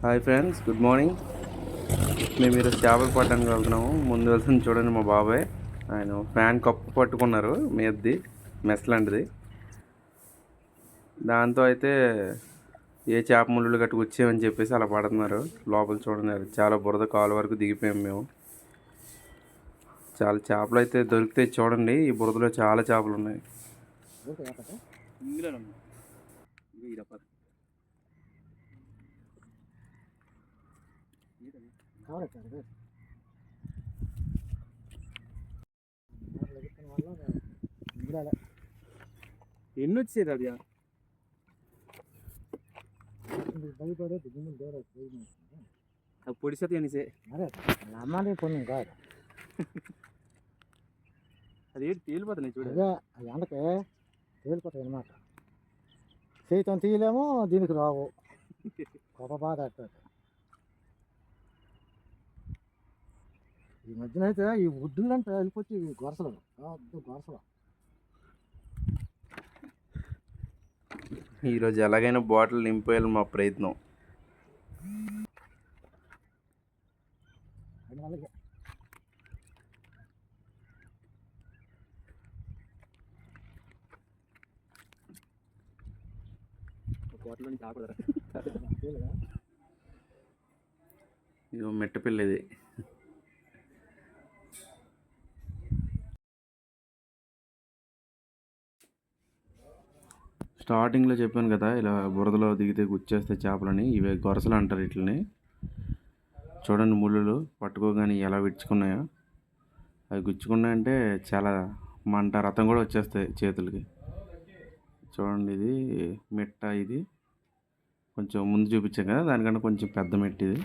Hi friends good morning. మేము ఈరోజు చేపలు పట్టడానికి వెళ్తున్నాము. ముందు వెళ్తుంది చూడండి మా బాబాయ్. ఆయన ఫ్యాన్ కప్పు పట్టుకున్నారు మీదది మెస్ లాంటిది. దాంతో అయితే ఏ చేప ముళ్ళు గట్టుకు వచ్చామని చెప్పేసి అలా పడుతున్నారు. లోపల చూడండి చాలా బురద కాలు వరకు దిగిపోయాం మేము. చాలా చేపలు అయితే దొరికితే చూడండి. ఈ బురదలో చాలా చేపలు ఉన్నాయి. ఎన్ని వచ్చేది అది పొడి సతి అనిసే అరే నమ్మాలి పొన్ను కాదు అది ఏంటి తేలిపోతున్నాయి చూడు అదే అది ఎండకే తేలిపోతాయి అనమాట చేతితో తీయలేము దీనికి రావు గొప్ప బాధ అట్టాడు ఈ మధ్యన అయితే ఈ ఉడ్డులంటే వెళ్ళిపోతే గొరసలు గొరసలు. ఈరోజు ఎలాగైనా బాటిల్ నింపేయాలి మా ప్రయత్నం. మెట్టపిల్ల ఇది స్టార్టింగ్లో చెప్పాను కదా ఇలా బురదలో దిగితే గుచ్చేస్తే చేపలని ఇవే గొరసలు అంటారు వీటిని చూడండి ముళ్ళు పట్టుకోగానే ఎలా విడుచుకున్నాయో అవి గుచ్చుకున్నాయంటే చాలా మంట రథం కూడా వచ్చేస్తాయి చేతులకి. చూడండి ఇది మిట్ట ఇది. కొంచెం ముందు చూపించాం కదా దానికన్నా కొంచెం పెద్ద మెట్టి ఇది.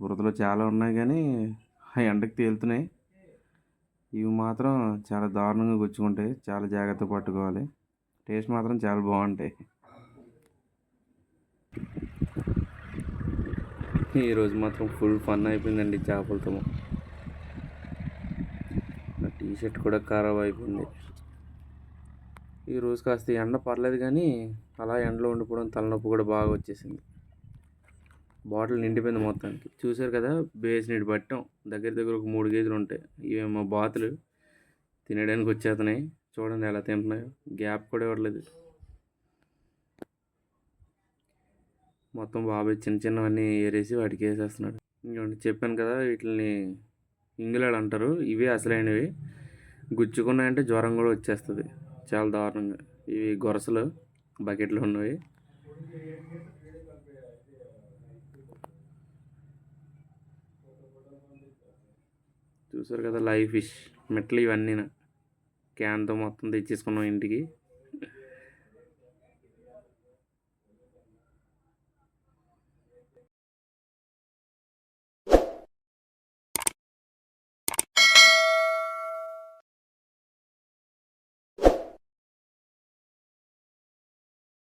బురదలో చాలా ఉన్నాయి కానీ ఆ ఎండకి తేలుతున్నాయి. ఇవి మాత్రం చాలా దారుణంగా గుచ్చుకుంటాయి చాలా జాగ్రత్త పట్టుకోవాలి. టేస్ట్ మాత్రం చాలా బాగుంటాయి. ఈరోజు మాత్రం ఫుల్ ఫన్ అయిపోయిందండి చేపలతో. నా టీ షర్ట్ కూడా ఖరాబ్ అయిపోయింది. ఈరోజు కాస్త ఎండ పర్లేదు కానీ అలా ఎండలో ఉండిపోవడం తలనొప్పి కూడా బాగా వచ్చేసింది. బాటిల్ నిండిపోయింది మొత్తానికి. చూసారు కదా బేస్ నీటి పట్టాం. దగ్గర దగ్గర ఒక మూడు కేజీలు ఉంటాయి. ఇవేమో బాతులు తినడానికి వచ్చేస్తున్నాయి. చూడండి ఎలా తింటున్నాయో. గ్యాప్ కూడా ఇవ్వట్లేదు. మొత్తం బాబాయ్ చిన్న చిన్నవన్నీ ఏరేసి వాటికి వేసేస్తున్నాడు ఇంకోటి చెప్పాను కదా వీటిని ఇంగిలాడు అంటారు. ఇవి అసలైనవి. గుచ్చుకున్నాయంటే జ్వరం కూడా వచ్చేస్తుంది. చాలా దారుణంగా. ఇవి గొరసలు బకెట్లో ఉన్నవి. చూసారు కదా లైవ్ ఫిష్ మెట్లు ఇవన్నీనా. క్యాన్తో మొత్తం తెచ్చేసుకున్నాం ఇంటికి.